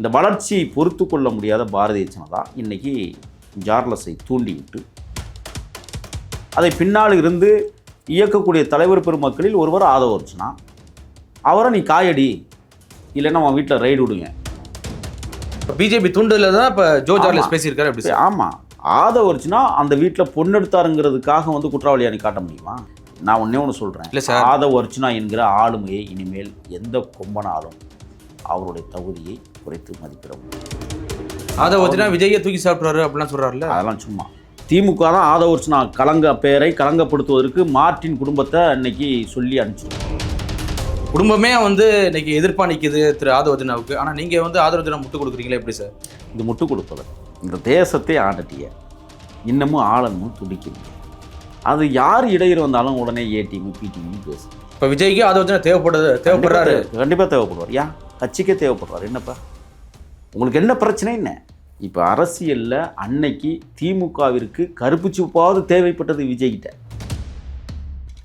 இந்த வளர்ச்சியை பொறுத்து கொள்ள முடியாத பாரதிய ஜனதா இன்னைக்கு ஜார்லஸை தூண்டிவிட்டு அதை பின்னால் இருந்து இயக்கக்கூடிய தலைவர் பெருமக்களில் ஒருவர் ஆதவ அர்ச்சனா அவரை நீ காயடி இல்லைன்னா அவன் வீட்டில் ரைடு விடுங்க. பிஜேபி தூண்டுதல தான் இப்போ ஜோ ஜார்லஸ். பேசியிருக்காரு அப்படி ஆமாம் ஆதவ அர்ச்சனா அந்த வீட்டில் பொண்ணெடுத்தாருங்கிறதுக்காக வந்து குற்றவாளியா நீ காட்ட முடியுமா? நான் ஒன்றே ஒன்று சொல்கிறேன் இல்ல சார். ஆதவ அர்ச்சனா என்கிற ஆளுமையை இனிமேல் எந்த கொம்பனாலும் அவருடைய தகுதியை குறைத்து மதிப்பிட முடியும் வச்சுனா விஜயை தூக்கி சாப்பிட்றாரு அப்படிலாம் சொல்றாருல்ல? அதெல்லாம் சும்மா. திமுக தான் ஆதவ அர்ச்சனா கலங்க பெயரை கலங்கப்படுத்துவதற்கு மார்ட்டின் குடும்பத்தை இன்னைக்கு சொல்லி அனுப்பிச்சிருக்கோம் குடும்பமே வந்து இன்னைக்கு எதிர்ப்பா நிக்குது திரு ஆதவர்ஜனாவுக்கு ஆனா நீங்க வந்து ஆதவர்ஜனா முட்டு கொடுக்குறீங்களா எப்படி சார்? இது முட்டு கொடுப்பது. இந்த தேசத்தை ஆண்டட்டிய. இன்னமும் ஆளணும் துடிக்குது. அது யார் இடையூறு வந்தாலும் உடனே ஏடிஎம் பிடிஎம் பேசு இப்போ விஜய்க்கு ஆதவர்ஜனா தேவைப்படுது தேவைப்படுறாரு. கண்டிப்பாக தேவைப்படுவார். யா? கட்சிக்கே தேவைப்படுவார். என்னப்பா? உங்களுக்கு என்ன பிரச்சனை என்ன? இப்போ அரசியலில் அன்னைக்கு திமுகவிற்கு கருப்பு சிவப்பாவது தேவைப்பட்டது விஜய்கிட்ட.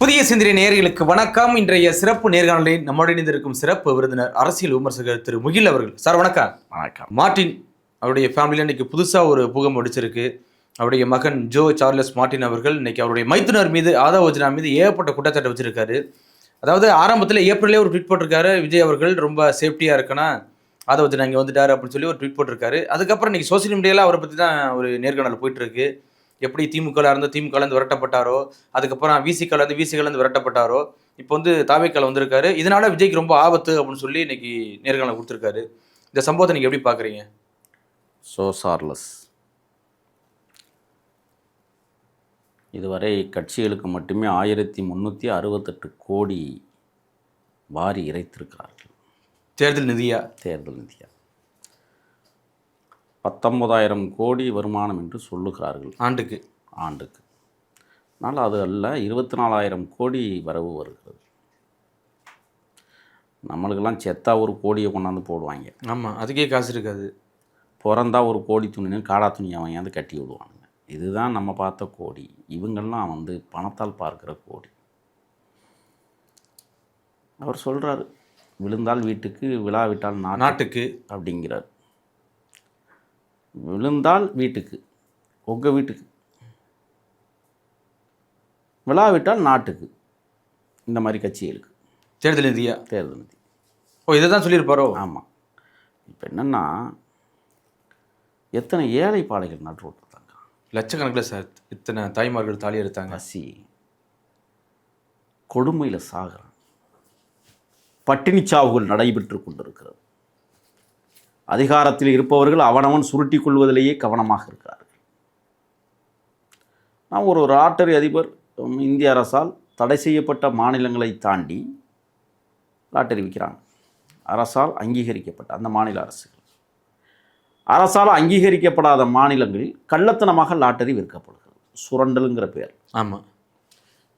புதிய சிந்தனை நேயர்களுக்கு வணக்கம். இன்றைய சிறப்பு நேர்காணலில் நம்முடன் இணைந்திருக்கும் சிறப்பு விருந்தினர் அரசியல் விமர்சகர் திரு முகில் அவர்கள். சார் வணக்கம். வணக்கம். மார்ட்டின் அவருடைய ஃபேமிலியில் இன்னைக்கு புதுசாக ஒரு பூகம் அடிச்சிருக்கு அவருடைய மகன் ஜோ சார்லஸ் மார்ட்டின் அவர்கள் இன்னைக்கு அவருடைய மைத்துனர் மீது ஆதவஜனா மீது ஏகப்பட்ட குற்றச்சாட்டை வச்சிருக்காரு. அதாவது ஆரம்பத்தில் ஏப்ரலே ஒரு ட்வீட் போட்டிருக்காரு விஜய் அவர்கள் ரொம்ப சேஃப்டியாக இருக்கணும் அதை வச்சு நாங்கள் வந்துட்டார் அப்படின்னு சொல்லி ஒரு ட்வீட் போட்டிருக்காரு. அதுக்கப்புறம் இன்னைக்கு சோசியல் மீடியாவில் அவரை பற்றி தான் ஒரு நேர்காணல் போயிட்டுருக்கு. எப்படி திமுகவில் இருந்து திமுகலேருந்து விரட்டப்பட்டாரோ அதுக்கப்புறம் விசிகால இருந்து விசிகல விரட்டப்பட்டாரோ இப்போ வந்து தாவேக்கால் வந்திருக்காரு. இதனால் விஜய்க்கு ரொம்ப ஆபத்து அப்படின்னு சொல்லி இன்னைக்கு நேர்காணல் கொடுத்துருக்காரு. இந்த சம்பவத்தை நீங்கள் எப்படி பார்க்குறீங்க ஸோ சார்லஸ் இதுவரை கட்சிகளுக்கு மட்டுமே ஆயிரத்தி முந்நூற்றி அறுபத்தெட்டு கோடி வாரி இறைத்திருக்கிறார்கள். தேர்தல் நிதியா? தேர்தல் நிதியா. பத்தொன்பதாயிரம் கோடி வருமானம் என்று சொல்லுகிறார்கள். ஆண்டுக்கு. ஆண்டுக்கு. ஆனால் அது அல்ல இருபத்தி நாலாயிரம் கோடி வரவு வருகிறது. நம்மளுக்கெல்லாம் செத்தா ஒரு கோடியை கொண்டாந்து போடுவாங்க. ஆமா அதுக்கே காசு இருக்காது. பிறந்தா ஒரு கோடி துணின்னு காடா துணியை வாங்கியாந்து கட்டி விடுவானுங்க. இதுதான் நம்ம பார்த்த கோடி. இவங்கெல்லாம் வந்து பணத்தால் பார்க்குற கோடி. அவர் சொல்கிறாரு விழுந்தால் வீட்டுக்கு விழாவிட்டால் நாட்டு நாட்டுக்கு. அப்படிங்கிறார். விழுந்தால் வீட்டுக்கு உங்கள் வீட்டுக்கு விழாவிட்டால் நாட்டுக்கு இந்த மாதிரி கட்சிகளுக்கு தேர்தல் நிதியா? தேர்தல் நிதி. ஓ இதை தான் சொல்லியிருப்பாரோ? ஆமாம் இப்போ என்னென்னா எத்தனை ஏழை நட்டு விட்டுருந்தாங்க லட்சக்கணக்கில் சார் இத்தனை தாய்மார்கள் தாலி எடுத்தாங்க. பசி. கொடுமையில் சாகிறான் பட்டினி சாவுகள் நடைபெற்று கொண்டிருக்கிறது. அதிகாரத்தில் இருப்பவர்கள் அவனவன் சுருட்டி கொள்வதிலேயே கவனமாக இருக்கிறார்கள். நான் ஒரு ராட்டரி அதிபர் இந்திய அரசால் தடை செய்யப்பட்ட மாநிலங்களை தாண்டி லாட்டரி விற்கிறாங்க. அரசால் அங்கீகரிக்கப்பட்ட அந்த மாநில அரசு அரசால் அங்கீகரிக்கப்படாத மாநிலங்களில் கள்ளத்தனமாக லாட்டரி விற்கப்படுகிறது. சுரண்டலுங்கிற பேர். ஆமா.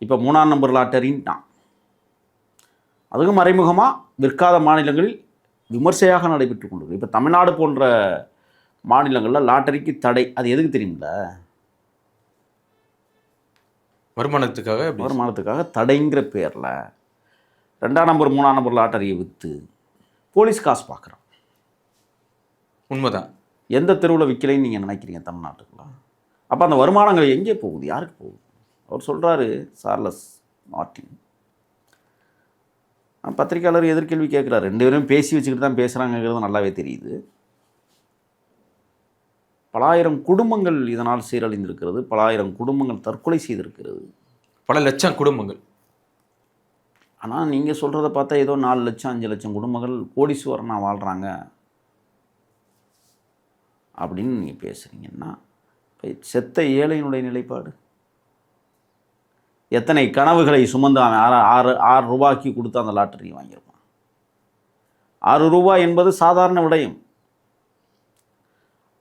இப்போ மூணாம் நம்பர் லாட்டரின்ட்டான். அதுவும் மறைமுகமாக விற்காத மாநிலங்களில் விமர்சையாக நடைபெற்று கொண்டிருக்கு. இப்போ தமிழ்நாடு போன்ற மாநிலங்களில் லாட்டரிக்கு தடை. அது எதுக்கு தெரியுமில்ல? வருமானத்துக்காக வருமானத்துக்காக தடைங்கிற பேரில் ரெண்டாம் நம்பர் மூணாம் நம்பர் லாட்டரியை விற்று போலீஸ் காசு பார்க்குறான் உண்மைதான். எந்த தெருவில் விற்கலைன்னு நீங்கள் நினைக்கிறீங்க தமிழ்நாட்டுக்குள்ள? அப்போ அந்த வருமானங்கள் எங்கே போகுது? யாருக்கு போகுது? அவர் சொல்கிறாரு சார்லஸ் மார்ட்டின் ஆ, பத்திரிக்கையாளர் எதிர்கேள்வி கேட்குறாரு. ரெண்டு பேரும் பேசி வச்சுக்கிட்டு தான் பேசுகிறாங்கிறது நல்லாவே தெரியுது. பலாயிரம் குடும்பங்கள் இதனால் சீரழிந்திருக்கிறது. பலாயிரம் குடும்பங்கள் தற்கொலை செய்திருக்கிறது. பல லட்சம் குடும்பங்கள். ஆனால் நீங்கள் சொல்கிறத பார்த்தா ஏதோ நாலு லட்சம் அஞ்சு லட்சம் குடும்பங்கள் கோடீஸ்வரனாக வாழ்கிறாங்க அப்படின்னு நீங்கள் பேசுகிறீங்கன்னா செத்த ஏழையினுடைய நிலைப்பாடு. எத்தனை கனவுகளை சுமந்து அவன் ஆறு ஆறு ஆறு ரூபாய்க்கு கொடுத்து அந்த லாட்டரி வாங்கியிருப்பான். ஆறு ரூபாய் என்பது சாதாரண விடயம்.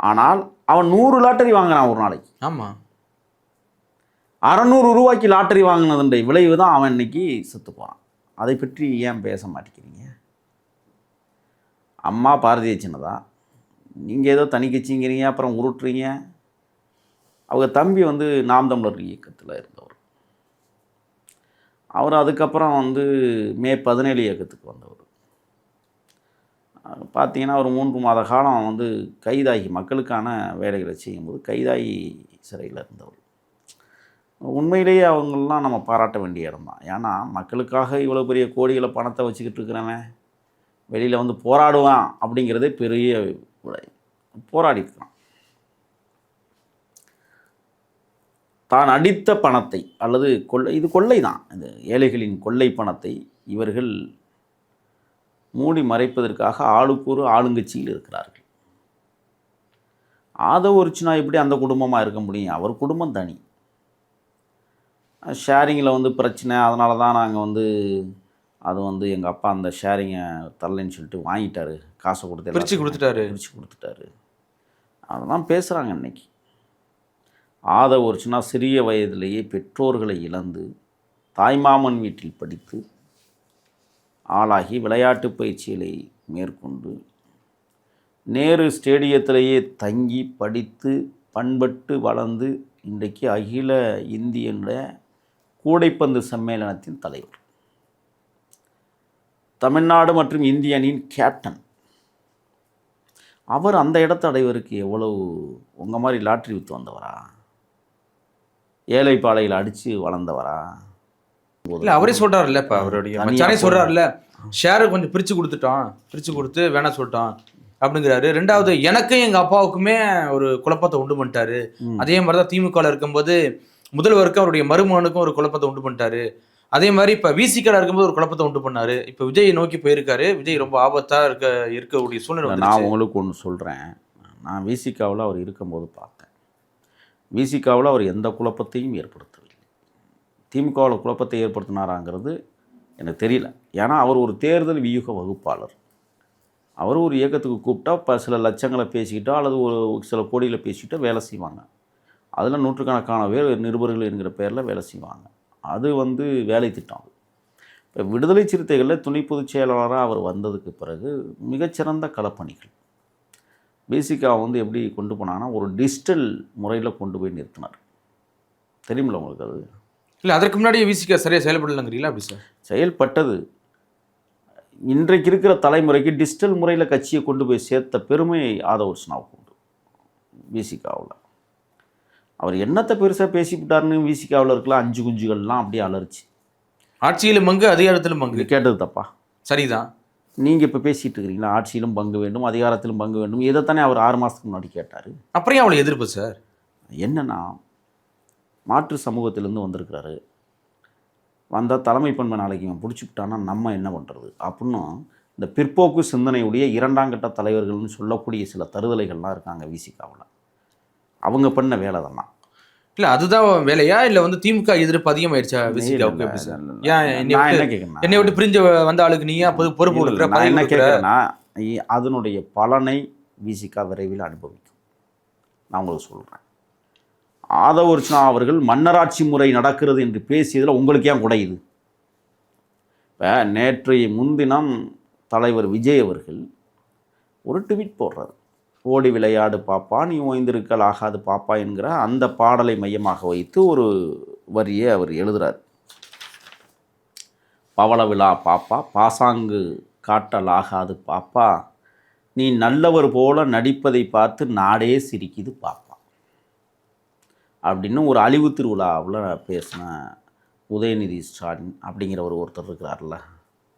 ஆனால் அவன் நூறு லாட்டரி வாங்குறான் ஒரு நாளைக்கு. ஆமா. அறநூறு ரூபாய்க்கு லாட்டரி வாங்கினதுன்ற விளைவு தான் அவன் இன்னைக்கு செத்து போகிறான் அதை பற்றி ஏன் பேச மாட்டேங்கிறீங்க? அம்மா பாரதிய சின்னதா? நீங்கள் ஏதோ தனி கட்சிங்கிறீங்க அப்புறம் உருட்டுறீங்க. அவங்க தம்பி வந்து நாம் தமிழர் இயக்கத்தில் இருந்தவர். அவர் அதுக்கப்புறம் வந்து மே பதினேழு இயக்கத்துக்கு வந்தவர். பார்த்தீங்கன்னா ஒரு மூன்று மாத காலம் வந்து கைதாகி மக்களுக்கான வேலைகளை செய்யும்போது கைதாகி சிறையில் இருந்தவர். உண்மையிலேயே அவங்களெலாம் நம்ம பாராட்ட வேண்டிய இடம் தான். ஏன்னா மக்களுக்காக இவ்வளோ பெரிய கோடிகளை பணத்தை வச்சுக்கிட்டு இருக்கிறவன் வெளியில் வந்து போராடுவான் அப்படிங்கிறதே பெரிய விடை. போராடி இருக்கான் தான் அடித்த பணத்தை அல்லது கொள்ளை இது கொள்ளை தான் இந்த ஏழைகளின் கொள்ளை பணத்தை இவர்கள் மூடி மறைப்பதற்காக ஆளுக்கு ஒரு ஆளுங்கட்சியில் இருக்கிறார்கள். ஆதவ ஒருச்சினா எப்படி அந்த குடும்பமாக இருக்க முடியும். அவர் குடும்பம் தனி. ஷேரிங்கில் வந்து பிரச்சனை. அதனால தான் நாங்கள் வந்து அது வந்து எங்கள் அப்பா அந்த ஷேரிங்கை தரலைன்னு சொல்லிட்டு வாங்கிட்டாரு. காசை கொடுத்து எல்லாத்துக்கும் கொடுத்துட்டாரு. பிரித்து கொடுத்துட்டாரு. அதெல்லாம் பேசுகிறாங்க இன்னைக்கு. ஆதவ ஒரிச்சினா சிறிய வயதிலேயே பெற்றோர்களை இழந்து தாய்மாமன் வீட்டில் படித்து ஆளாகி விளையாட்டு பயிற்சிகளை மேற்கொண்டு நேரு ஸ்டேடியத்திலேயே தங்கி படித்து பண்பட்டு வளர்ந்து இன்றைக்கு அகில இந்தியனுடைய கூடைப்பந்து சம்மேளனத்தின் தலைவர். தமிழ்நாடு மற்றும் இந்திய அணியின் கேப்டன் அவர் அந்த இடத்த அடைவதற்கு எவ்வளவு உங்கள் மாதிரி லாட்ரி வித்து வந்தவரா? ஏழைப்பாளையில் அடித்து வளர்ந்தவரா? இல்ல அவரே சொல்றாருல்ல இப்ப அவருடைய மச்சானே சொல்றாருல்ல ஷேரை கொஞ்சம் பிரிச்சு கொடுத்துட்டான் பிரிச்சு கொடுத்து வேணாம் சொல்லிட்டான் அப்படிங்கிறாரு. ரெண்டாவது எனக்கும் எங்க அப்பாவுக்குமே ஒரு குழப்பத்தை உண்டு பண்ணிட்டாரு. அதே மாதிரிதான் திமுகவில் இருக்கும்போது முதல்வருக்கும் அவருடைய மருமகனுக்கும் ஒரு குழப்பத்தை உண்டு பண்ணிட்டாரு. அதே மாதிரி இப்ப விசிகல இருக்கும்போது ஒரு குழப்பத்தை உண்டு பண்ணாரு. இப்ப விஜய் நோக்கி போயிருக்காரு. விஜய் ரொம்ப ஆபத்தா இருக்க இருக்கக்கூடிய சூழ்நிலை நான். உங்களுக்கு ஒன்று சொல்கிறேன் நான் விசிகாவில் அவர் இருக்கும்போது பார்த்தேன். விசிகாவில் அவர் எந்த குழப்பத்தையும் ஏற்படுத்தவில்லை. திமுகவில் குழப்பத்தை ஏற்படுத்தினாராங்கிறது எனக்கு தெரியல. ஏன்னா அவர் ஒரு தேர்தல் வியூக வகுப்பாளர். அவர் ஒரு இயக்கத்துக்கு கூப்பிட்டா இப்போ சில லட்சங்களை பேசிக்கிட்டோ அல்லது ஒரு சில கோடியில் பேசிக்கிட்டோ வேலை செய்வாங்க. அதில் நூற்றுக்கணக்கான பேர் நிருபர்கள் என்கிற பேரில் வேலை செய்வாங்க. அது வந்து வேலை திட்டம் அது. இப்போ விடுதலை சிறுத்தைகளில் துணை பொதுச் செயலாளராக அவர் வந்ததுக்கு பிறகு மிகச்சிறந்த களப்பணிகள். பேசிக்காக வந்து எப்படி கொண்டு போனாங்கன்னா ஒரு டிஜிட்டல் முறையில் கொண்டு போய் நிறுத்தினார். தெரியுமில்ல உங்களுக்கு அது? இல்ல அதற்கு முன்னாடி விசிக சரியா செயல்படலங்கிறீங்களா அப்படி சார்? செயல்பட்டது. இன்றைக்கு இருக்கிற தலைமுறைக்கு டிஜிட்டல் முறையில் கட்சியை கொண்டு போய் சேர்த்த பெருமை ஆதவர்ஷனாவுக்கு உண்டு. விசிகாவில் அவர் என்னத்தை பெருசாக பேசிவிட்டாருன்னு விசிகாவில் இருக்கலாம் அஞ்சு குஞ்சுகள்லாம் அப்படியே அலர்ச்சி ஆட்சியிலும் பங்கு அதிகாரத்திலும் பங்கு. கேட்டது தப்பா சரிதான். நீங்கள் இப்போ பேசிகிட்டு இருக்கிறீங்களா? ஆட்சியிலும் பங்கு வேண்டும் அதிகாரத்திலும் பங்கு வேண்டும். இதைத்தானே அவர் ஆறு மாதத்துக்கு முன்னாடி கேட்டார். அப்புறம் அவளை எதிர்ப்பு சார் என்னன்னா மாற்று சமூகத்திலேருந்து வந்திருக்கிறாரு. வந்தால் தலைமை பண்பை நாளைக்கு இவன் பிடிச்சிக்கிட்டான்னா நம்ம என்ன பண்ணுறது அப்படின்னு இந்த பிற்போக்கு சிந்தனையுடைய இரண்டாம் கட்ட தலைவர்கள்னு சொல்லக்கூடிய சில தருதலைகள்லாம் இருக்காங்க விசிகாவில். அவங்க பண்ண வேலை அதெல்லாம் இல்ல அதுதான் வேலையா? இல்ல வந்து திமுக எதிர்ப்பு அதிகமாயிருச்சா? விசிகாவுக்கு என்னை விட்டு- பிரிஞ்சு வந்த ஆளுக்கு நீ ஏன் பொது- பொறுப்பு கொடுக்குற நான் என்ன? கேட்குறேன்னா அதனுடைய பலனை விசிகா விரைவில் அனுபவிக்கும். நான் உங்களுக்கு சொல்கிறேன் ஆதவர்ச்சனா அவர்கள் மன்னராட்சி முறை நடக்கிறது என்று பேசியதில் உங்களுக்கு ஏன் குடையுது இப்போ நேற்றைய முன்தினம் தலைவர் விஜய் அவர்கள் ஒரு ட்வீட் போடுறாரு. ஓடி விளையாடு பாப்பா நீ ஓய்ந்திருக்கல் ஆகாது பாப்பா என்கிற அந்த பாடலை மையமாக வைத்து ஒரு வரியை அவர் எழுதுறார். பவள விழா பாப்பா பாசாங்கு காட்டலாகாது பாப்பா நீ நல்லவர் போல நடிப்பதை பார்த்து நாடே சிரிக்குது பாப்பா. அப்படின்னு ஒரு அழிவு திருவிழாவில் பேசின உதயநிதி ஸ்டாலின் அப்படிங்கிற ஒரு ஒருத்தர் இருக்கிறார்ல.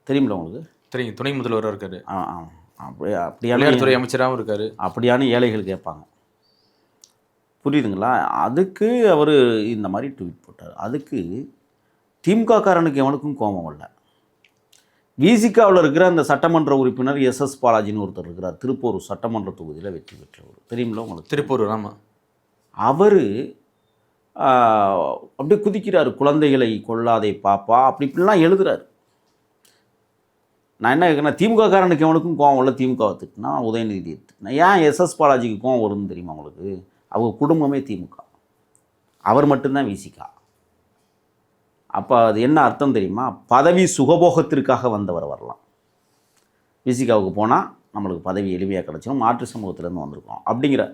தெரியுமில்ல உங்களுக்கு? தெரியும் துணை முதல்வராக இருக்காரு. ஆ ஆ அப்படி அப்படியான அமைச்சராகவும் இருக்காரு. அப்படியான ஏழைகள் கேட்பாங்க. புரியுதுங்களா? அதுக்கு அவர் இந்த மாதிரி ட்வீட் போட்டார். அதுக்கு திமுககாரனுக்கு எவனுக்கும் கோபம் இல்லை விசிகாவில் இருக்கிற அந்த சட்டமன்ற உறுப்பினர் எஸ் எஸ் பாலாஜின்னு ஒருத்தர் இருக்கிறார். திருப்பூர் சட்டமன்ற தொகுதியில் வெற்றி பெற்றவர். தெரியுமில்ல உங்களுக்கு? திருப்பூர் ஆமா. அவர் அப்படியே குதிக்கிறார். குழந்தைகளை கொள்ளாதே பாப்பா அப்படி இப்படிலாம் எழுதுறாரு. நான் என்ன கேட்குறேன் திமுககாரனுக்கு எவனுக்கும் கோவம் இல்லை திமுக திட்டுனா உதயநிதி திட்டுனா ஏன் எஸ்எஸ் பாலாஜிக்கு கோவம் வரும்னு தெரியுமா உங்களுக்கு? அவங்க குடும்பமே திமுக. அவர் மட்டும்தான் விசிகா அப்போ அது என்ன அர்த்தம் தெரியுமா? பதவி சுகபோகத்திற்காக வந்தவர் வரலாம். விசிகாவுக்கு போனால் நம்மளுக்கு பதவி எளிமையாக கிடச்சிடும் மாற்று சமூகத்திலேருந்து வந்திருக்கோம். அப்படிங்கிற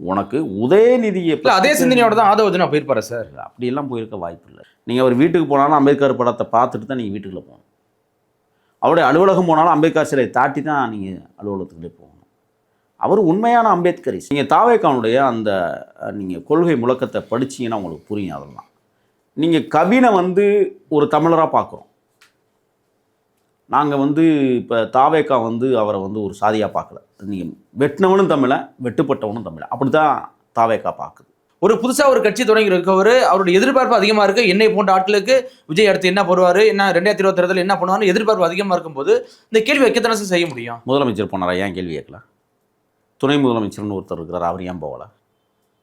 உனக்கு உதயநிதியை அதே சிந்தனையோட தான் ஆதவ நான் போயிருப்பாரு சார்? அப்படியெல்லாம் போயிருக்க வாய்ப்பு இல்லை. நீங்கள் அவர் வீட்டுக்கு போனாலும் அம்பேத்கர் படத்தை பார்த்துட்டு தான் நீங்கள் வீட்டுக்குள்ளே போகணும். அவருடைய அலுவலகம் போனாலும் அம்பேத்கர் சிலை தாட்டி தான் நீங்கள் அலுவலகத்துக்குள்ளே போகணும். அவர் உண்மையான அம்பேத்கரிஸ் நீங்கள் தாவேக்கானுடைய அந்த நீங்கள் கொள்கை முழக்கத்தை படிச்சீங்கன்னா உங்களுக்கு புரியும் அதெல்லாம். நீங்கள் கவினை வந்து ஒரு தமிழராக பார்க்குறோம் நாங்கள் வந்து இப்போ தாவேக்கா வந்து அவரை வந்து ஒரு சாதியாக பார்க்கல நீங்கள் வெட்டினவனும் தமிழை வெட்டுப்பட்டவனும் தமிழை அப்படி தான் தாவேக்கா பார்க்குது ஒரு புதுசா ஒரு கட்சி தொடங்கி இருக்கவர் அவருடைய எதிர்பார்ப்பு அதிகமா இருக்கு. என்னை போன்ற ஆட்களுக்கு விஜய் அடுத்து என்ன போடுவாரு என்ன ரெண்டாயிரத்தி இருபத்தி தேர்தல் என்ன பண்ணுவாரு எதிர்பார்ப்பு அதிகமா இருக்கும்போது இந்த கேள்வி வைக்கத்தானே செய்ய முடியும்? முதலமைச்சர் போனாரா? ஏன் கேள்வி கேட்கல? துணை முதலமைச்சர்னு ஒருத்தர் இருக்கிறார் அவர் ஏன் போகல?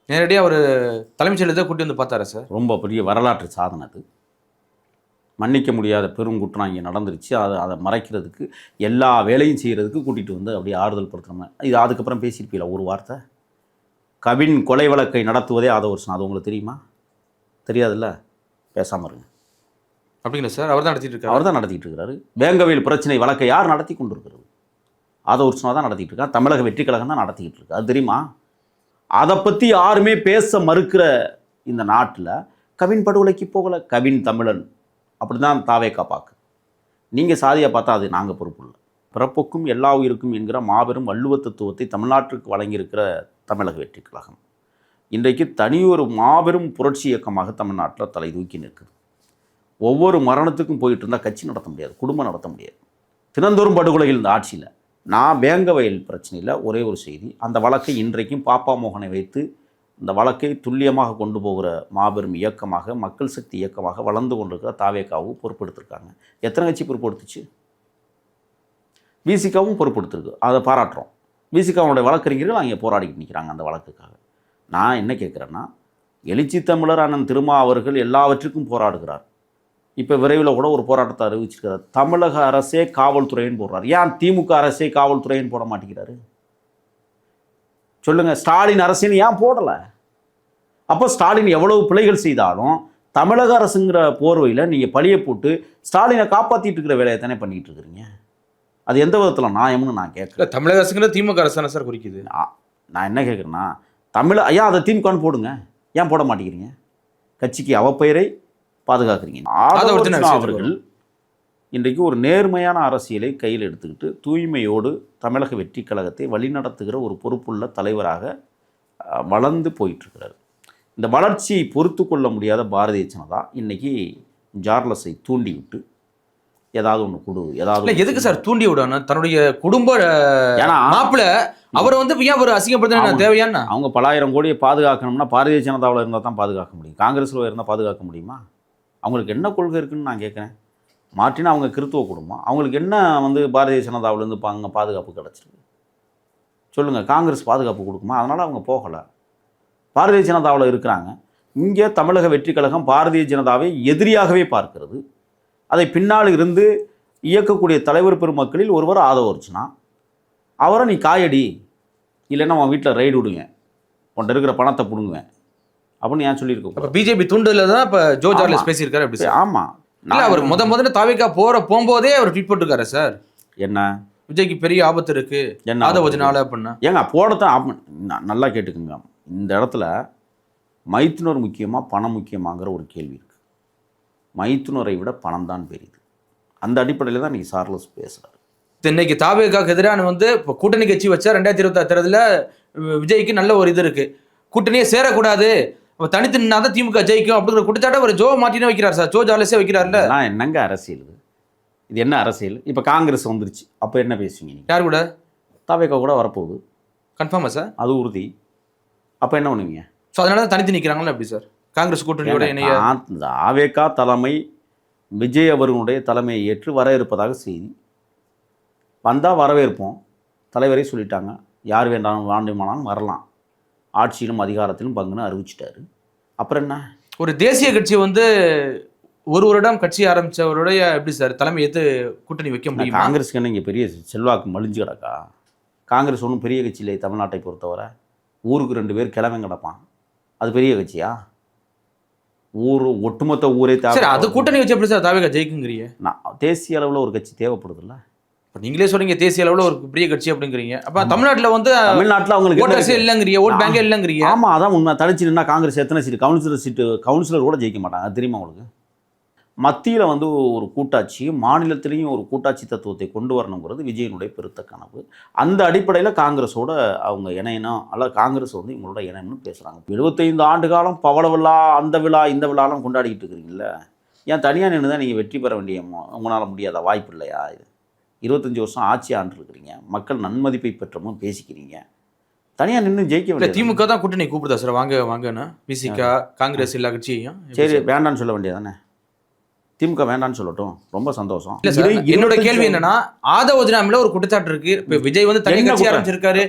நேரடியாக அவர் தலைமைச் செயலத்தை கூட்டி வந்து பார்த்தாரா சார்? ரொம்ப பெரிய வரலாற்று சாதனை அது. மன்னிக்க முடியாத பெரும் குற்றம் இங்கே நடந்துருச்சு. அதை அதை மறைக்கிறதுக்கு எல்லா வேலையும் செய்கிறதுக்கு கூட்டிகிட்டு வந்து அப்படியே ஆறுதல் படுத்துறோம் இது அதுக்கப்புறம் பேசியிருப்பீல ஒரு வார்த்தை? கவின் கொலை வழக்கை நடத்துவதே ஆத வருஷம் அது உங்களுக்கு தெரியுமா? தெரியாதுல்ல? பேசாமல் இருங்க. அப்படிங்களா சார்? அவர் தான் நடத்திட்டு இருக்காரு? அவர் தான் நடத்திட்டு இருக்கிறாரு வேங்கவேல் பிரச்சனை வழக்கை யார் நடத்தி கொண்டு இருக்கிறது ஆதவர்ஷனாக தான் நடத்திட்டு இருக்கா? தமிழக வெற்றி கழகம் தான் நடத்திக்கிட்டு இருக்கு. அது தெரியுமா? அதை பற்றி யாருமே பேச மறுக்கிற இந்த நாட்டில் கவின் படுகொலைக்கு போகலை. கவின் தமிழன். அப்படி தான் தாவேக்கா பார்க்கு நீங்கள் சாதியை பார்த்தா அது நாங்கள் பொறுப்பு இல்லை. பிறப்புக்கும் எல்லா உயிருக்கும் என்கிற மாபெரும் வள்ளுவ தத்துவத்தை தமிழ்நாட்டிற்கு வழங்கியிருக்கிற தமிழக வெற்றி கழகம். இன்றைக்கு தனியொரு மாபெரும் புரட்சி இயக்கமாக தமிழ்நாட்டில் தலை தூக்கி நிற்குது. ஒவ்வொரு மரணத்துக்கும் போயிட்டு இருந்தால் கட்சி நடத்த முடியாது குடும்பம் நடத்த முடியாது. தினந்தோறும் படுகொலைகள் இந்த ஆட்சியில். நான் வேங்கவயல் பிரச்சனையில் ஒரே ஒரு செய்தி அந்த வழக்கை இன்றைக்கும் பாப்பா மோகனை வைத்து இந்த வழக்கை துல்லியமாக கொண்டு போகிற மாபெரும் இயக்கமாக மக்கள் சக்தி இயக்கமாக வளர்ந்து கொண்டிருக்கிற தாவேக்காவும் பொறுப்பெடுத்திருக்காங்க. எத்தனை கட்சி பொறுப்பெடுத்துச்சு பிசிகாவும் பொறுப்பெடுத்திருக்கு அதை பாராட்டுறோம். விசிகாவுடைய வழக்கறிஞர்கள் அங்கே போராடிக்கிட்டு நிற்கிறாங்க அந்த வழக்குக்காக. நான் என்ன கேட்குறேன்னா எழுச்சி தமிழர் அண்ணன் திருமா அவர்கள் எல்லாவற்றுக்கும் போராடுகிறார். இப்போ விரைவில் கூட ஒரு போராட்டத்தை அறிவிச்சிருக்கிறார். தமிழக அரசே காவல்துறைன்னு போடுறார். ஏன் திமுக அரசே காவல்துறைன்னு போட மாட்டேங்கிறாரு? சொல்லுங்கள் ஸ்டாலின் அரசுன்னு ஏன் போடலை? அப்போ ஸ்டாலின் எவ்வளவு பிழைகள் செய்தாலும் தமிழக அரசுங்கிற போர்வையில் நீங்கள் பழியை போட்டு ஸ்டாலினை காப்பாற்றிட்டு இருக்கிற வேலையை தானே பண்ணிட்டு இருக்கிறீங்க? அது எந்த விதத்தில் நியாயம்னு நான் கேட்குறேன் தமிழக அரசுங்கிற திமுக அரசு தானே சார் குறிக்குது. நான் நான் என்ன கேட்குறேன்னா தமிழ் ஐயா அதை திமுகன்னு போடுங்க. ஏன் போட மாட்டேங்கிறீங்க? கட்சிக்கு அவப்பெயரை பாதுகாக்கிறீங்க. அவர்கள் இன்றைக்கு ஒரு நேர்மையான அரசியலை கையில் எடுத்துக்கிட்டு தூய்மையோடு தமிழக வெற்றி கழகத்தை வழிநடத்துகிற ஒரு பொறுப்புள்ள தலைவராக வளர்ந்து போயிட்டுருக்கிறார். இந்த வளர்ச்சியை பொறுத்து கொள்ள முடியாத பாரதிய ஜனதா இன்னைக்கு ஜார்லஸை தூண்டி விட்டு ஏதாவது ஒன்று கொடு ஏதாவது எதுக்கு சார் தூண்டி விடணும்? தன்னுடைய குடும்ப ஏன்னா மாப்பிள அவரை வந்து ஏன் ஒரு அசிங்கப்படுத்த. தேவையானா அவங்க பலாயிரம் கோடியை பாதுகாக்கணும்னா பாரதிய ஜனதாவில் இருந்தால் தான் பாதுகாக்க முடியும். காங்கிரஸில் இருந்தால் பாதுகாக்க முடியுமா? அவங்களுக்கு என்ன கொள்கை இருக்குன்னு நான் கேட்குறேன். மாற்றினா அவங்க கிறித்துவ குடும்பம்? அவங்களுக்கு என்ன வந்து பாரதிய ஜனதாவிலேருந்து அங்கே பாதுகாப்பு கிடச்சிருக்கு? சொல்லுங்கள் காங்கிரஸ் பாதுகாப்பு கொடுக்குமா? அதனால் அவங்க போகலை. பாரதிய ஜனதாவில் இருக்கிறாங்க. இங்கே தமிழக வெற்றி கழகம் பாரதிய ஜனதாவை எதிரியாகவே பார்க்கிறது. அதை பின்னால் இருந்து இயக்கக்கூடிய தலைவர் பெருமக்களில் ஒருவர் ஆதவர்ச்சுனா அவரை நீ காயடி இல்லைன்னா உன் வீட்டில் ரைடு விடுங்க உன்ட்ட இருக்கிற பணத்தை பிடுங்குவேன் அப்படின்னு ஏன் சொல்லியிருக்க அப்ப பிஜேபி தூண்டுல தான் இப்ப ஜோ. ஜார்லஸ் பேசியிருக்காரு அப்படி ஆமாம் இல்ல அவர் முத முதல்ல தாவிக்கா போற போகும்போதே அவர் ட்வீட் போட்டிருக்காரு சார்? என்ன? விஜய்க்கு பெரிய ஆபத்து இருக்கு. என்ன ஆத வச்சனால அப்படின்னா. ஏங்க போடத்தான் நல்லா கேட்டுக்குங்க. இந்த இடத்துல மைத்துனர் முக்கியமா பணம் முக்கியமாங்கிற ஒரு கேள்வி மைத்துனரை விட பணம் தான் பெரியது அந்த அடிப்படையில் தான் நீங்கள் சார்லஸ் பேசுகிறார் இன்னைக்கு தாவேக்காக்கு எதிரான வந்து இப்போ கூட்டணி கட்சி வச்சா ரெண்டாயிரத்தி இருபத்தி தேர்தலில் விஜய்க்கு நல்ல ஒரு இது இருக்கு. கூட்டணியே சேரக்கூடாது. அப்ப தனித்து நின்னாதான் திமுக ஜெயிக்கும் அப்படிங்கிற குற்றச்சாட்டை அவர் ஜோ மாட்டினே வைக்கிறார் சார். ஜோ ஜார்லஸே வைக்கிறார்ல. இதெல்லாம் என்னங்க அரசியல் இது? இது என்ன அரசியல்? இப்போ காங்கிரஸ் வந்துருச்சு. அப்போ என்ன பேசுவீங்க நீங்கள் யார் கூட? தாவேக்கா கூட வரப்போகுது. கன்ஃபார்மா சார்? அது உறுதி. அப்போ என்ன பண்ணுவீங்க? ஸோ அதனால தான் தனித்து நிற்கிறாங்களா எப்படி சார்? காங்கிரஸ் கூட்டணியோட இணைய இந்த ஆவேகா தலைமை விஜய் அவர்களுடைய தலைமையை ஏற்று வர இருப்பதாக செய்தி. வந்தால் வரவேற்போம். தலைவரே சொல்லிட்டாங்க. யார் வேண்டாலும் வேண்டுமானாலும் வரலாம். ஆட்சியிலும் அதிகாரத்திலும் பங்குன்னு அறிவிச்சிட்டாரு. அப்புறம் என்ன? ஒரு தேசிய கட்சி வந்து ஒரு வருடம் கட்சி ஆரம்பிச்சவருடைய எப்படி சார் தலைமை ஏத்து கூட்டணி வைக்க முடியுமா? காங்கிரஸ்க்கு என்ன இங்கே பெரிய செல்வாக்கு மலிஞ்சு கிடக்கா? காங்கிரஸ் ஒன்றும் பெரிய கட்சி இல்லை தமிழ்நாட்டை பொறுத்தவரை ஊருக்கு ரெண்டு பேர் கிழவன் கிடப்பான். அது பெரிய கட்சியா? ஊர் ஒட்டுமொத்த ஊரே சரி அது தேவை கூட்டணி வச்சு எப்படி சார் தாவேகா ஜெயிக்குங்கிறீங்க? நான் தேசிய அளவில் ஒரு கட்சி தேவைப்படுதுல்ல. இப்ப நீங்களே சொல்றீங்க தேசிய அளவுல ஒரு பெரிய கட்சி அப்படிங்கிறீங்க. அப்ப தமிழ்நாட்டுல வந்து தமிழ்நாட்டில் அவங்களுக்கு இருக்கு? இல்லைங்கிறீங்க ஓட் பேங்கே இல்லைங்கிறீங்க. ஆமா அதான் உண்மை. தனிச்சு நின்னா காங்கிரஸ் எத்தனை சீட்டு? கவுன்சிலர் சீட்டு கவுன்சிலர் கூட ஜெயிக்க மாட்டாங்க. அது தெரியுமா உங்களுக்கு? மத்தியில் வந்து ஒரு கூட்டாட்சி மாநிலத்திலையும் ஒரு கூட்டாட்சி தத்துவத்தை கொண்டு வரணுங்கிறது விஜயனுடைய பெருத்த கனவு. அந்த அடிப்படையில் காங்கிரஸோட அவங்க இணையணும். அல்ல காங்கிரஸ் வந்து இவங்களோட இணையணும்னு பேசுகிறாங்க எழுபத்தைந்து ஆண்டு காலம் பவள விழா அந்த விழா இந்த விழாலாம் கொண்டாடிக்கிட்டு இருக்கிறீங்கள ஏன் தனியாக நின்று தான் நீங்கள் வெற்றி பெற வேண்டிய உங்களால் முடியாத வாய்ப்பு இல்லையா இது? இருபத்தஞ்சி வருஷம் ஆட்சி ஆண்டுருக்கிறீங்க மக்கள் நன்மதிப்பை பெற்றமும் பேசிக்கிறீங்க. தனியாக நின்று ஜெயிக்க இல்ல வேண்டியது திமுக தான் கூட்டணி கூப்பிடுதா சார்? வாங்க வாங்கன்னு. பிசிகா காங்கிரஸ் எல்லா கட்சியையும் சரி வேண்டான்னு சொல்ல வேண்டியதானே திமுக வேண்டான்னு சொல்லட்டும். ரொம்ப சந்தோஷம். இல்ல சார் என்னோட கேள்வி என்னன்னா ஆதவ ஜனாமில ஒரு குற்றச்சாட்டு இருக்கு. இப்ப விஜய் வந்து தனி கட்சி? ஆரம்பிச்சிருக்காரு.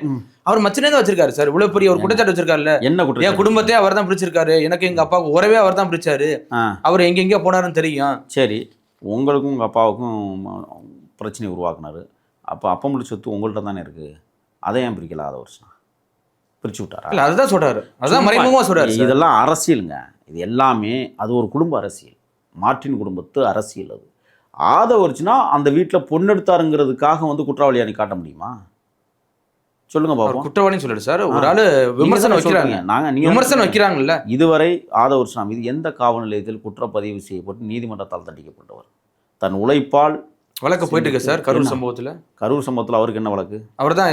அவர் மச்சனே தான் வச்சிருக்காரு சார். இவ்வளவு பெரிய ஒரு குற்றச்சாட்டு வச்சிருக்காருல்ல. என்ன என் குற்றம் குடும்பத்தையே அவர் தான் பிடிச்சிருக்காரு எனக்கு எங்க அப்பாவுக்கு உறவே அவர் தான் பிடிச்சாரு அவர் எங்க எங்க போனாருன்னு தெரியும். சரி உங்களுக்கும் உங்கள் அப்பாவுக்கும் பிரச்சனை உருவாக்குனாரு. அப்போ அப்பம் சொத்து உங்கள்கிட்ட தானே இருக்குது அதை ஏன் பிரிக்கல அதை வருஷம் பிரிச்சு விட்டாரா? இல்ல அதுதான் சொல்றாரு. அதுதான் மறைமுகமா சொல்றாரு சார். இதெல்லாம் அரசியலுங்க. இது எல்லாமே அது ஒரு குடும்ப அரசியல். மார்ட்டின் குடும்பத்து அரசியல் அது. ஆதவரிச்சுனா அந்த வீட்டில் பொண்ணெடுத்தாருங்கிறதுக்காக வந்து குற்றவாளியா நீ காட்ட முடியுமா? சொல்லுங்க பாப்போம். குற்றவாளின்னு சொல்றாரு சார். ஒரு. ஆளு விமர்சனம் வைக்கிறாங்க. நாங்க நீங்க விமர்சனம் வைக்கிறாங்கல்ல. இதுவரை ஆதவர்ஷனா மீது எந்த காவல் நிலையத்தில் குற்றப்பதிவு செய்யப்பட்டு நீதிமன்றத்தால் தண்டிக்கப்பட்டவர்? தன் உழைப்பால் வழக்கு போயிட்டு இருக்கு சார் கரூர்? சம்பவத்துல. கரூர் சம்பவத்தில் அவருக்கு என்ன வழக்கு? அவர் தான்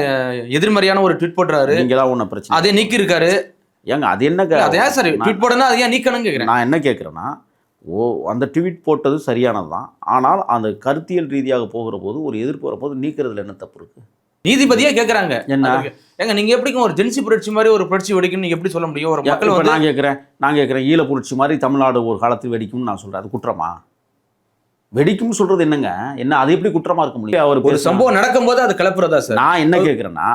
எதிர்மறையான ஒரு ட்வீட் போடுறாரு. நீங்களா ஒன்றும் பிரச்சனை? அதே நீக்கி இருக்காரு ஏங்க அது என்ன இல்ல, அது ஏன் சார் ட்வீட் போடணும் அது ஏன் நீக்கணும்னு கேக்குறேன். நான் என்ன கேட்குறேன்னா ஓ அந்த ட்வீட் போட்டது சரியானது தான் ஆனால் அந்த கருத்தியல் ரீதியாக போகிற போது ஒரு எதிர்ப்பு வரப்போது நீக்கிறதுல என்ன தப்பு இருக்கு? நீதிபதியே கேக்குறாங்க. என்ன? ஏங்க நீங்க எப்படிங்க ஒரு ஜென்சி புரட்சி மாதிரி ஒரு புரட்சி வெடிக்கும்னு நீங்க எப்படி சொல்ல முடியும்? ஒரு மக்கள் நான் கேட்குறேன் நான் கேட்குறேன் ஈழ புரட்சி மாதிரி தமிழ்நாடு ஒரு காலத்தில் வெடிக்கும்னு நான் சொல்கிறேன் அது குற்றமா? வெடிக்கும்னு சொல்றது என்னங்க? என்ன அது எப்படி குற்றமா இருக்க முடியும்? அவர் ஒரு சம்பவம் நடக்கும்போது அது கிளப்புறதா சார்? நான் என்ன கேட்குறேன்னா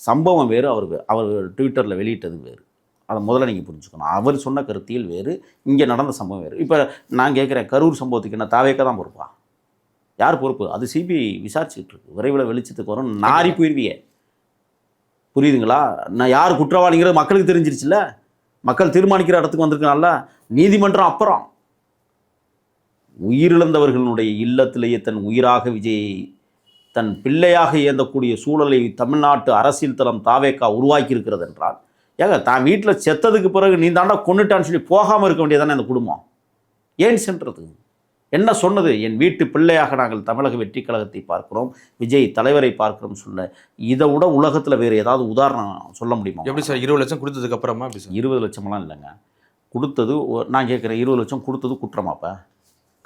சம்பவம் வேறு. அவர் வே- அவர் ட்விட்டரில் வெளியிட்டது வேறு. அதை முதல்ல நீங்கள் புரிஞ்சுக்கணும். அவர் சொன்ன கருத்தியல் வேறு இங்கே நடந்த சம்பவம் வேறு. இப்போ நான் கேட்குறேன் கரூர் சம்பவத்துக்கு என்ன தாவேக்க தான் பொறுப்பா? யார் பொறுப்பு? அது சிபிஐ விசாரிச்சுக்கிட்டு இருக்கு. விரைவில் வெளிச்சத்துக்கு வரும். நாரி போயிருவியே. புரியுதுங்களா? நான் யார் குற்றவாளிங்கிறது மக்களுக்கு தெரிஞ்சிருச்சுல்ல? மக்கள் தீர்மானிக்கிற இடத்துக்கு வந்திருக்கனால நீதிமன்றம் அப்புறம். உயிரிழந்தவர்களுடைய இல்லத்திலேயே தன் உயிராக விஜய் தன் பிள்ளையாக இயந்தக்கூடிய சூழலை தமிழ்நாட்டு அரசியல் தளம் தாவேக்கா உருவாக்கி இருக்கிறது என்றால் ஏங்க தான் வீட்டில் செத்ததுக்கு பிறகு நீ தாண்டா கொண்டுட்டான்னு சொல்லி போகாமல் இருக்க வேண்டியதானே அந்த குடும்பம்? ஏன் சென்றது? என்ன சொன்னது? என் வீட்டு பிள்ளையாக நாங்கள் தமிழக வெற்றி கழகத்தை பார்க்கிறோம் விஜய் தலைவரை பார்க்கிறோம் சொல்ல இதை விட உலகத்தில் வேறு ஏதாவது உதாரணம் சொல்ல முடியுமா? எப்படி சார் இருபது லட்சம் கொடுத்ததுக்கு அப்புறமா எப்படி சார்? இருபது லட்சமெல்லாம் இல்லைங்க. கொடுத்தது நான் கேட்குறேன் இருபது லட்சம் கொடுத்தது குற்றமாப்பா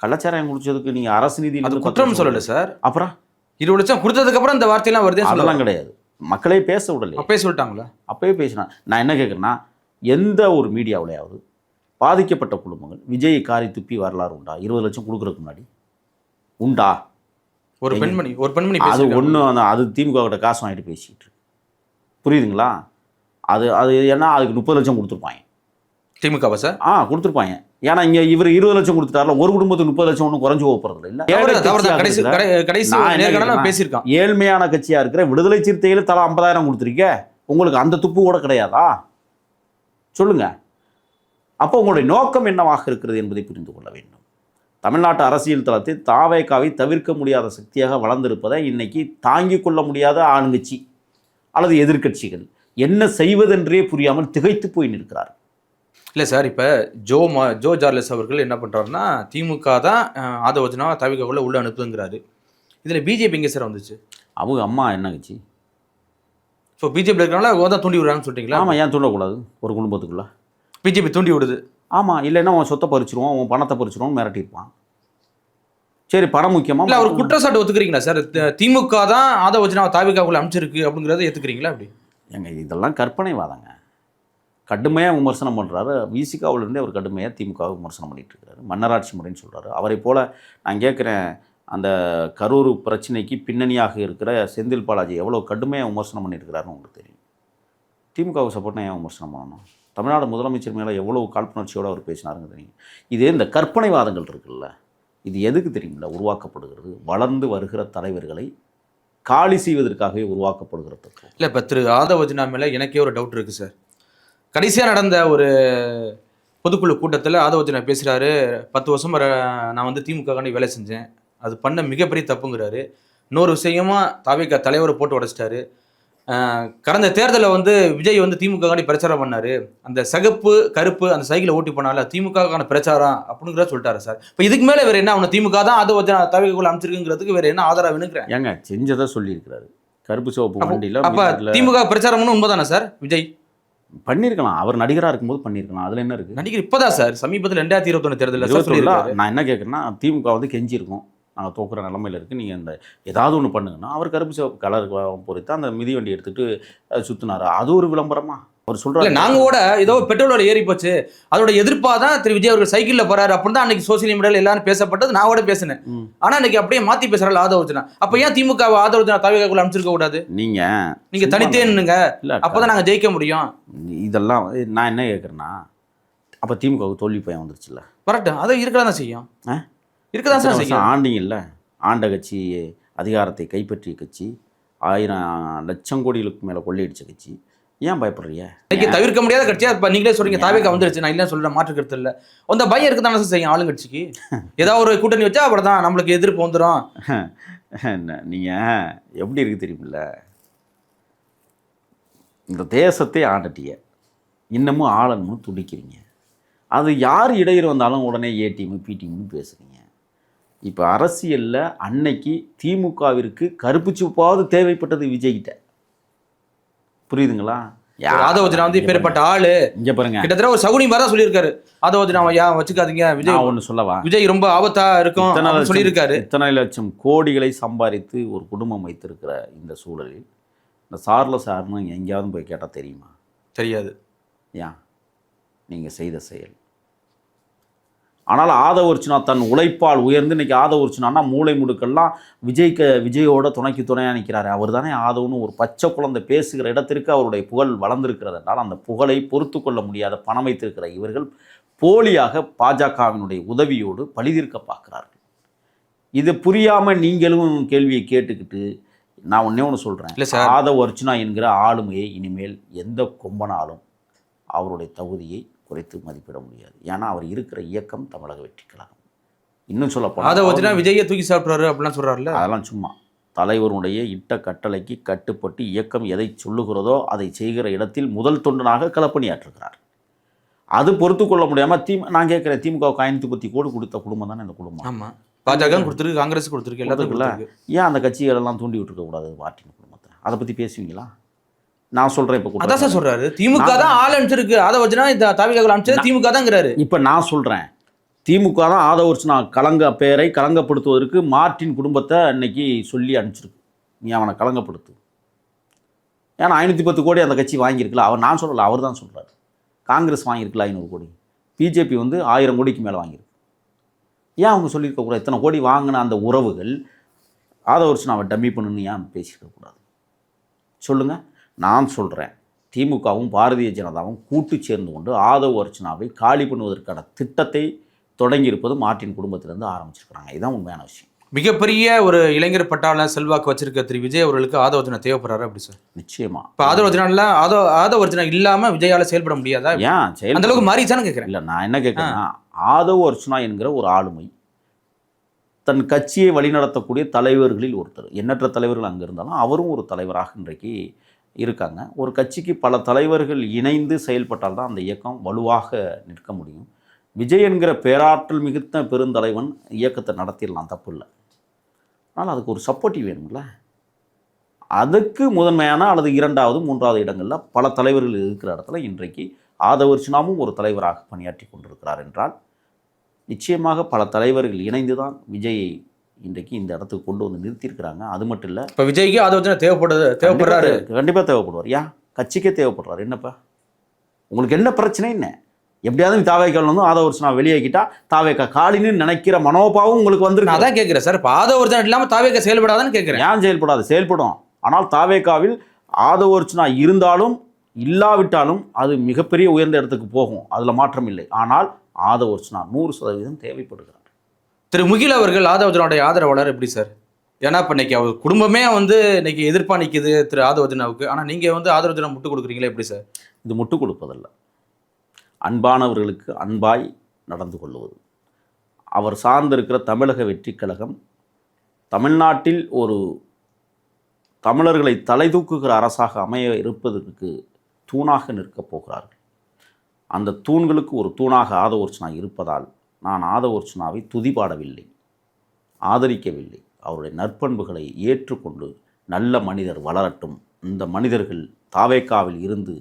கள்ளச்சாராயம் குடிச்சதுக்கு நீங்கள் அரசு அது குற்றம் சொல்லல சார். அப்புறம்? இருபது லட்சம் கொடுத்ததுக்கு அப்புறம் இந்த வார்த்தையெல்லாம் வருதே அதெல்லாம் கிடையாது. மக்களே பேச விடலையே. அப்பயே சொல்லிட்டாங்களா? அப்பயே பேசினான் நான் என்ன கேட்குறேன்னா எந்த ஒரு மீடியாவிலையாவது பாதிக்கப்பட்ட குடும்பங்கள் விஜய் காரி துப்பி வரலாறு உண்டா? இருபது லட்சம் கொடுக்கறதுக்கு முன்னாடி. உண்டா? ஒரு? பெண்மணி ஒரு பெண்மணி அது. ஒன்றும் அந்த அது திமுக கிட்ட காசு வாங்கிட்டு பேசிக்கிட்டு. புரியுதுங்களா? அது அது ஏன்னா அதுக்கு முப்பது லட்சம் கொடுத்துருப்பாங்க. திமுகவா சார்? ஆ கொடுத்துருப்பாங்க. ஏன்னா இங்கே இவர் இருபது லட்சம் கொடுத்துட்டாருல ஒரு குடும்பத்துக்கு முப்பது லட்சம் ஒன்றும் குறைஞ்சு போக போகிறது இல்லை. ஏழ்மையான கட்சியாக இருக்கிற விடுதலை சிறுத்தைகள் தலா ஐம்பதாயிரம் கொடுத்துருக்க. உங்களுக்கு அந்த துப்பு கூட கிடையாதா? சொல்லுங்க. அப்போ உங்களுடைய நோக்கம் என்னவாக இருக்கிறது என்பதை புரிந்து கொள்ள வேண்டும். தமிழ்நாட்டு அரசியல் தளத்தில் தாவேக்காவை தவிர்க்க முடியாத சக்தியாக வளர்ந்திருப்பதை இன்னைக்கு தாங்கிக் கொள்ள முடியாத ஆளுங்கட்சி அல்லது எதிர்க்கட்சிகள் என்ன செய்வதென்றே புரியாமல் திகைத்து போய் நிற்கிறார் இல்ல சார் இப்ப ஜோ மா ஜோ ஜார்லஸ் அவர்கள் என்ன பண்றாருன்னா திமுக தான் ஆதவஜனா தவிகக்குள்ள உள்ள அனுப்புங்கிறாரு. இதுல பிஜேபி எங்க சார் வந்துச்சு? அவங்க அம்மா என்ன கட்சி ஸோ பிஜேபி இருக்கிறனால அவங்க தான் தூண்டி விடுறாங்கன்னு சொல்றீங்களா? ஆமாம் ஏன் தூண்டக்கூடாது? ஒரு குடும்பத்துக்குள்ள. பிஜேபி தூண்டி விடுது. ஆமாம் இல்லைன்னா உன் சொத்தை பறிச்சிருவோம் உன் பணத்தை பறிச்சிருவோம் மிரட்டியிருப்பான். சரி பணம் முக்கியமா? இல்ல அவர் குற்றச்சாட்டு ஒத்துக்கிறீங்களா சார்? தி- திமுக தான் ஆதவஜனா தாவிகாக்குள்ள அமைச்சிருக்கு அப்படிங்கறத ஏத்துக்கிறீங்களா அப்படி? ஏங்க இதெல்லாம் கற்பனைவாதங்க. கடுமையாக விமர்சனம் பண்ணுறாரு விசிகாவிலிருந்தே அவர் கடுமையாக திமுகவை விமர்சனம் பண்ணிகிட்டு இருக்காரு. மன்னராட்சி முறைன்னு சொல்கிறாரு அவரை போல் நான் கேட்குறேன் அந்த கரூர் பிரச்சனைக்கு பின்னணியாக இருக்கிற செந்தில் பாலாஜி எவ்வளோ கடுமையாக விமர்சனம் பண்ணியிருக்கிறாருன்னு உங்களுக்கு தெரியும். திமுகவுக்கு சப்போர்ட்னா ஏன் விமர்சனம் பண்ணணும்? தமிழ்நாடு முதலமைச்சர் மேலே எவ்வளோ காழ்ப்புணர்ச்சியோடு அவர் பேசினாருங்க தெரியும். இதே இந்த கற்பனைவாதங்கள் இருக்குல்ல இது எதுக்கு தெரியுங்களா உருவாக்கப்படுகிறது வளர்ந்து வருகிற தலைவர்களை காலி செய்வதற்காகவே உருவாக்கப்படுகிறது. இல்லை இப்போ திரு ஆதவஜினா மேலே எனக்கே ஒரு டவுட் இருக்குது சார் கடைசியா நடந்த ஒரு பொதுக்குழு கூட்டத்துல ஆதவஜனா பேசுறாரு பத்து வருஷம் வர நான் வந்து திமுக காண்டி வேலை செஞ்சேன். அது பண்ண மிகப்பெரிய தப்புங்கிறாரு. இன்னொரு விஷயமா தாவிக தலைவரை போட்டு உடைச்சிட்டாரு. கடந்த தேர்தலில் வந்து விஜய் வந்து திமுக காண்டி பிரச்சாரம் பண்ணாரு. அந்த சிகப்பு கருப்பு அந்த சைக்கிளை ஓட்டி போனால திமுகக்கான பிரச்சாரம் அப்படிங்கிற சொல்லிட்டாரு சார். இப்போ இதுக்கு மேலே வேற என்ன அவனை திமுக தான் அதை வச்சு தவிர்க்குள்ள அமைச்சிருக்குங்கிறதுக்கு வேற என்ன ஆதரவு வேணுங்கிறேன்? ஏங்க செஞ்சதை சொல்லியிருக்கிறாரு. கருப்பு சிவப்பு அப்ப திமுக பிரச்சாரம்னு உண்மைதானே சார் விஜய்? பண்ணியிருக்கலாம் அவர் நடிகராக இருக்கும்போது பண்ணியிருக்கலாம் அதில் என்ன இருக்குது நடிகர் இப்பதான் சார். சமீபத்தில் ரெண்டாயிரத்தி இருபத்தொன்னு தேர்தலில் நான் என்ன கேட்குறேன்னா திமுக வந்து கெஞ்சி இருக்கும் நாங்கள் தோக்குற நிலமையில இருக்குது நீங்கள் இந்த ஏதாவது ஒன்று பண்ணுங்கன்னா அவர் கருப்பு சிவப்பு கலர் பொறுத்து அந்த மிதி வண்டி எடுத்துகிட்டு சுற்றினாரு அது ஒரு விளம்பரமா? அவர் இல்ல சொல்கிறார் நாங்க கூட ஏதோ பெட்ரோல் விலை ஏறி போச்சு. அதோட எதிர்ப்பா தான் திரு விஜய் அவர்கள் சைக்கிள்ல போறாரு. அப்படின்னு தான் அன்னைக்கு சோசியல் மீடியால எல்லாரும் பேசப்பட்டது. நான் கூட பேசினேன். ஆனா இன்னைக்கு அப்படியே மாத்தி பேசுறாள் ஆதரவுச்சனா அப்ப ஏன் திமுக ஆதரவுச்சனா தவிர்க்கக்குள்ள அமைச்சிருக்க கூடாது? நீங்க தனித்தே நின்னுங்க இல்லை அப்பதான் நாங்க ஜெயிக்க முடியும். இதெல்லாம் நான் என்ன கேட்குறேன்னா அப்போ திமுகவுக்கு தோல்வி பயம் வந்துருச்சுல்ல. வரட்டும். அது இருக்கதான் தான் செய்யும்? இருக்கதான் சார் செய்யும். ஆண்டிங்கல்ல ஆண்ட கட்சி அதிகாரத்தை கைப்பற்றிய கட்சி ஆயிரம் லட்சம் கோடிகளுக்கு மேலே கொள்ளையடிச்ச கட்சி ஏன் பயப்படுறீங்க? இன்னைக்கு தவிர்க்க முடியாத கட்சியா இப்ப நீங்களே சொல்றீங்க தாவேக்கா வந்துருச்சு. நான் இல்ல சொல்றேன் மாற்று கருத்து இல்ல. அந்த பயம் இருக்கு தானே செய்யும் ஆளுங்கட்சிக்கு? ஏதாவது ஒரு கூட்டணி வச்சா அவ்வளவுதான் நம்மளுக்கு எதிர்ப்பு வந்துடும் என்ன நீங்கள் எப்படி இருக்கு தெரியுமில்ல? இந்த தேசத்தை ஆண்டட்டிய. இன்னமும் ஆளணும்னு துடிக்கிறீங்க அது யார் இடையூறு வந்தாலும் உடனே ஏ டீமு பி டீம்னு பேசுகிறீங்க இப்போ அரசியலில் அன்னைக்கு திமுகவிற்கு கருப்பு சிவப்பாவது தேவைப்பட்டது விஜய்கிட்ட. புரியுதுங்களா? ஆதவஜனா வந்து இப்பேற்பட்ட ஆளு. இங்கே பாருங்க. கிட்டத்தட்ட ஒரு சகுனி மாதிரி சொல்லியிருக்காரு. ஆதவஜனா ஐயா வச்சுக்காதீங்க. விஜய் ஒன்று சொல்லவா? விஜய் ரொம்ப ஆபத்தா இருக்கும் சொல்லியிருக்காரு. இத்தனை லட்சம் கோடிகளை சம்பாதித்து ஒரு குடும்பம் வைத்திருக்கிற இந்த சூழலில் இந்த சார்ல சார்னு எங்கேயாவது போய் கேட்டால் தெரியுமா? தெரியாது. ஏன் நீங்கள் செய்த செயல். ஆனால் ஆதவர்ச்சினா தன் உழைப்பால் உயர்ந்து இன்னைக்கு ஆதவர்ச்சினான்னா மூளை முடுக்கெல்லாம் விஜய்க்கு விஜயோட துணைக்கு துணையாக நிற்கிறாரு அவர் தானே ஆதவன்னு ஒரு பச்சை குழந்தை பேசுகிற இடத்திற்கு அவருடைய புகழ் வளர்ந்திருக்கிறது என்றால் அந்த புகழை பொறுத்து கொள்ள முடியாத பணம் வைத்திருக்கிற இவர்கள் போலியாக பாஜகவினுடைய உதவியோடு பழிதீர்க்க பார்க்கிறார்கள். இது புரியாமல் நீங்களும் கேள்வியை கேட்டுக்கிட்டு நான் ஒன்றே ஒன்று சொல்கிறேன் இல்ல சார். ஆதவ அர்ச்சனா என்கிற ஆளுமையை இனிமேல் எந்த கொம்பனாலும் அவருடைய தகுதியை குறைத்து மதிப்பிட முடியாது. ஏன்னா அவர் இருக்கிற இயக்கம் தமிழக வெற்றி கழகம். இன்னும் சொல்ல ஆதவஜனா விஜயை தூக்கி சாப்பிடுறாரு அப்படிலாம் சொல்றாருல்ல? அதெல்லாம் சும்மா. தலைவருடைய இட்ட கட்டளைக்கு கட்டுப்பட்டு இயக்கம் எதை சொல்லுகிறதோ அதை செய்கிற இடத்தில் முதல் தொண்டனாக களப்பணியாற்றுகிறார். அது பொறுத்து கொள்ள முடியாமல் தி நான் கேட்குறேன் திமுக ஐநூற்றி பத்தி கோடி கொடுத்த குடும்பம் தானே இந்த குடும்பம்? ஆமா. பாஜக கொடுத்துருக்கு காங்கிரஸ் கொடுத்துருக்கு? கொடுத்துருக்கு. ஏன் அந்த கட்சிகள் எல்லாம் தூண்டி விட்டுருக்க கூடாது பார்ட்டின் குடும்பத்தை? அதை பற்றி பேசுவீங்களா? நான் சொல்கிறேன் இப்போ அதான் சார் சொல்றாரு. திமுக தான் ஆள் அனுப்பிச்சிருக்கு. அனுப்பிச்சிருக்கு இந்த தாவிகாவில் அனுப்பிச்சது. திமுக தாங்கிறாரு. இப்போ நான் சொல்கிறேன் திமுக தான் ஆதவர்ச்சனா கலங்க பெயரை கலங்கப்படுத்துவதற்கு மார்ட்டின் குடும்பத்தை இன்னைக்கு சொல்லி அனுப்பிச்சிருக்கு. நீ அவனை கலங்கப்படுத்து. ஏன்னா ஐநூற்றி பத்து கோடி அந்த கட்சி வாங்கியிருக்கல. அவர் நான் சொல்லலை அவர் தான் சொல்கிறார் காங்கிரஸ் வாங்கியிருக்கல ஐநூறு கோடி. பிஜேபி வந்து ஆயிரம் கோடிக்கு மேலே வாங்கியிருக்கு. ஏன் அவங்க சொல்லியிருக்க கூடாது? இத்தனை கோடி வாங்கின அந்த உறவுகள் ஆதவர்ச்சனாவை டம்மி பண்ணுன்னு ஏன் பேசியிருக்க கூடாது? சொல்லுங்கள் நான் சொல்கிறேன் திமுகவும் பாரதிய ஜனதாவும் கூட்டு சேர்ந்து கொண்டு ஆதவ அர்ச்சனாவை காலி பண்ணுவதற்கான திட்டத்தை தொடங்கியிருப்பது மார்ட்டின் குடும்பத்திலேருந்து ஆரம்பிச்சிருக்கிறாங்க. இதுதான் உண்மையான விஷயம். மிகப்பெரிய ஒரு இளைஞர் பட்டாள செல்வாக்கு வச்சிருக்க திரு விஜய் அவர்களுக்கு ஆதவஜனா தேவைப்படுறாரு அப்படி சார்? நிச்சயமா. இப்ப ஆதவஜனா ஆதோ ஆதவர்ஜனா இல்லாம விஜயால செயல்பட முடியாதா? ஏன் செயல் அந்த அளவுக்கு மாறிச்சான்னு கேட்கிறேன் இல்லை நான் என்ன கேட்குறேன்னா ஆதவ அர்ச்சனா என்கிற ஒரு ஆளுமை தன் கட்சியை வழிநடத்தக்கூடிய தலைவர்களில் ஒருத்தர். எண்ணற்ற தலைவர்கள் அங்கே இருந்தாலும் அவரும் ஒரு தலைவராக இன்றைக்கு இருக்காங்க. ஒரு கட்சிக்கு பல தலைவர்கள் இணைந்து செயல்பட்டால் தான் அந்த இயக்கம் வலுவாக நிற்க முடியும். விஜய் என்கிற பேராற்றல் மிகுத்த பெருந்தலைவன் இயக்கத்தை நடத்திடலாம் தப்பு இல்லை. ஆனால் அதுக்கு ஒரு சப்போர்ட்டிவ் வேணும்ல. அதுக்கு முதன்மையான அல்லது இரண்டாவது மூன்றாவது இடங்களில் பல தலைவர்கள் இருக்கிற இடத்துல இன்றைக்கு ஆதவர்ச்சனாவும் ஒரு தலைவராக பணியாற்றி கொண்டிருக்கிறார் என்றால் நிச்சயமாக பல தலைவர்கள் இணைந்து தான் விஜயை இன்றைக்கு இந்த இடத்துக்கு கொண்டு வந்து நிறுத்தியிருக்கிறாங்க. அது மட்டும் இல்லை இப்ப விஜய்க்கு ஆதவஜனா தேவைப்படுது தேவைப்படுறாரு. கண்டிப்பாக தேவைப்படுவார். ஏன் கட்சிக்கே தேவைப்படுறாரு. என்னப்பா? உங்களுக்கு என்ன பிரச்சனை என்ன? எப்படியாவது தாவேக்கால் வந்து ஆதவர்ச்சனா வெளியாக்கிட்டா தாவேக்கா காலின்னு நினைக்கிற மனோபாவம் உங்களுக்கு நான் வந்துருக்கு அதான் கேட்கிறேன் சார். இப்ப ஆதவர்ஜனா இல்லாம தாவேக்க செயல்படாதான்னு கேட்கிறேன். ஏன் செயல்படாது? செயல்படும். ஆனால் தாவேக்காவில் ஆதவர்ச்சனா இருந்தாலும் இல்லாவிட்டாலும் அது மிகப்பெரிய உயர்ந்த இடத்துக்கு போகும். அதில் மாற்றம் இல்லை. ஆனால் ஆதவர்ச்சனா நூறு சதவீதம் தேவைப்படுகிறார். திரு முகில் அவர்கள் ஆதவஜனுடைய ஆதரவாளர் எப்படி சார்? ஏன்னா இப்போ இன்னைக்கு அவர் குடும்பமே வந்து இன்னைக்கு எதிர்ப்பா நிற்கிது திரு ஆதவஜனாவுக்கு. ஆனால் நீங்கள் வந்து ஆதரவஜனா முட்டு கொடுக்குறீங்களா எப்படி சார்? இது முட்டு கொடுப்பதல்ல. அன்பானவர்களுக்கு அன்பாய் நடந்து கொள்வது அவர் சார்ந்திருக்கிற தமிழக வெற்றி கழகம் தமிழ்நாட்டில் ஒரு தமிழர்களை தலை தூக்குகிற அரசாக அமைய இருப்பதற்கு தூணாக நிற்கப் போகிறார்கள். அந்த தூண்களுக்கு ஒரு தூணாக ஆதவர்ச்சனா இருப்பதால் நான் ஆதவர்ச்சனாவை துதிபாடவில்லை ஆதரிக்கவில்லை. அவருடைய நற்பண்புகளை ஏற்றுக்கொண்டு நல்ல மனிதர் வளரட்டும். இந்த மனிதர்கள் தாவேக்காவில் இருந்து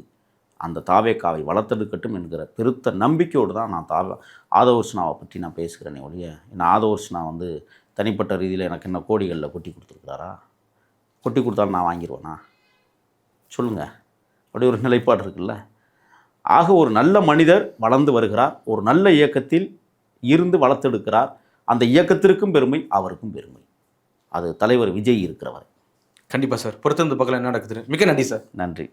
அந்த தாவேக்காவை வளர்த்தெடுக்கட்டும் என்கிற பெருத்த நம்பிக்கையோடு தான் நான் தாவ ஆதவர்ஷனாவை பற்றி நான் பேசுகிறேனே ஒழிய என்ன ஆதவர்ஷனா வந்து தனிப்பட்ட ரீதியில் எனக்கு என்ன கோடிகளில் கொட்டி கொடுத்துருக்காரா கொட்டி கொடுத்தாலும் நான் வாங்கிடுவேனா சொல்லுங்கள் அப்படி ஒரு நிலைப்பாடு இருக்குல்ல. ஆக ஒரு நல்ல மனிதர் வளர்ந்து வருகிறார். ஒரு நல்ல இயக்கத்தில் இருந்து வளர்த்தெடுக்கிறார். அந்த இயக்கத்திற்கும் பெருமை அவருக்கும் பெருமை. அது தலைவர் விஜய் இருக்கிறவர். கண்டிப்பா சார். பொறுத்திருந்து பார்க்கலாம் என்ன நடக்குது மிக்க நன்றி சார். நன்றி.